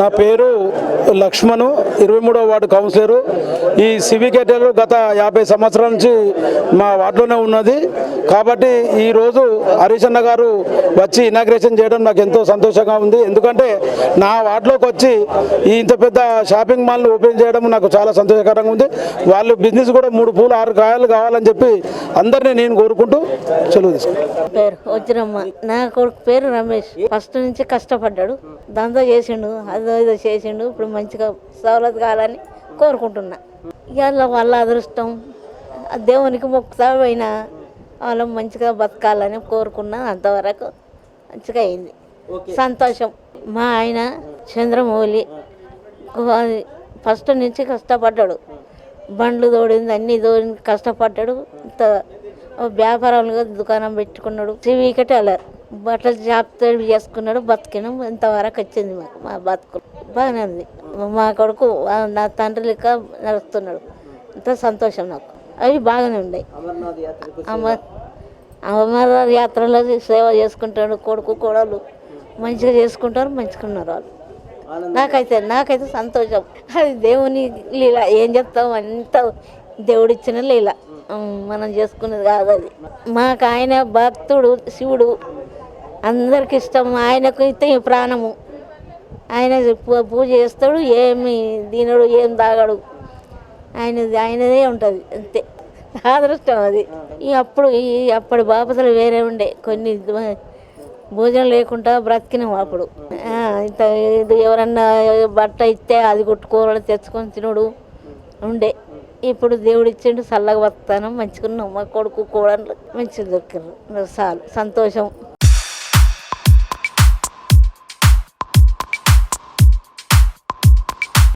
నా పేరు లక్ష్మణు ఇరవై మూడవ వార్డు కౌన్సిలరు. ఈ సివికేటర్ గత యాభై సంవత్సరాల నుంచి మా వార్డులోనే ఉన్నది. కాబట్టి ఈరోజు హరీష్ అన్న గారు వచ్చి ఇనాగ్రేషన్ చేయడం నాకు ఎంతో సంతోషంగా ఉంది. ఎందుకంటే నా వార్డులోకి వచ్చి ఇంత పెద్ద షాపింగ్ మాల్ని ఓపెన్ చేయడం నాకు చాలా సంతోషకరంగా ఉంది. వాళ్ళు బిజినెస్ కూడా మూడు పూలు ఆరు కాయలు కావాలని చెప్పి అందరినీ నేను కోరుకుంటూ సెలవు తీసుకుంటాను పేరు నా కొడుకు పేరు రమేష్. ఫస్ట్ నుంచి కష్టపడ్డాడు. దందా చేసిండు. అది ఇదో చేసిండు ఇప్పుడు మంచిగా సవలత్ కావాలని కోరుకుంటున్నా. ఇవాళ వాళ్ళ అదృష్టం దేవునికి మొక్కుతా పోయినా వాళ్ళు మంచిగా బతకాలని కోరుకున్నా అంతవరకు మంచిగా అయింది. సంతోషం. మా ఆయన చంద్రమౌళి ఫస్ట్ నుంచి కష్టపడ్డాడు. బండ్లు తోడింది అన్ని తోడింది కష్టపడ్డాడు. ఇంత వ్యాపారాలుగా దుకాణం పెట్టుకున్నాడు. సివికటి అలా బట్టలు షాప్ చేసుకున్నాడు బతికినాం. ఇంతవరకు వచ్చింది మాకు మా బతుకు. బాగానే ఉంది. మా కొడుకు నా తండ్రి లెక్క నడుస్తున్నాడు అంత సంతోషం నాకు. అవి బాగానే ఉన్నాయి. అమర్ అమర యాత్రలో సేవ చేసుకుంటాడు కొడుకు కోడలు. మంచిగా చేసుకుంటారు మంచిగా ఉన్నారు వాళ్ళు. నాకైతే నాకైతే సంతోషం. అది దేవుని లీల. ఏం చెప్తాం? అంత దేవుడిచ్చిన లీల. మనం చేసుకున్నది కాదు అది. మాకు ఆయన భక్తుడు శివుడు. అందరికి ఇష్టం. ఆయనకు అయితే ప్రాణము. ఆయన పూ- పూజ చేస్తాడు ఏమి తినడు ఏం తాగడు. ఆయనది ఆయనదే ఉంటుంది అంతే. అదృష్టం అది. ఈ అప్పుడు ఈ అప్పటి బాపతలు వేరే ఉండే. కొన్ని భోజనం లేకుండా బ్రతికినాం అప్పుడు. ఇంత ఇది ఎవరన్నా బట్ట ఇస్తే అది కొట్టుకోవాలి తెచ్చుకొని తినడు ఉండే. ఇప్పుడు దేవుడు ఇచ్చిండు చల్లగా బతుకుతాను మంచిగా ఉన్నాం. మా కొడుకు కూడా మంచిగా దొరికారు చాలు సంతోషం.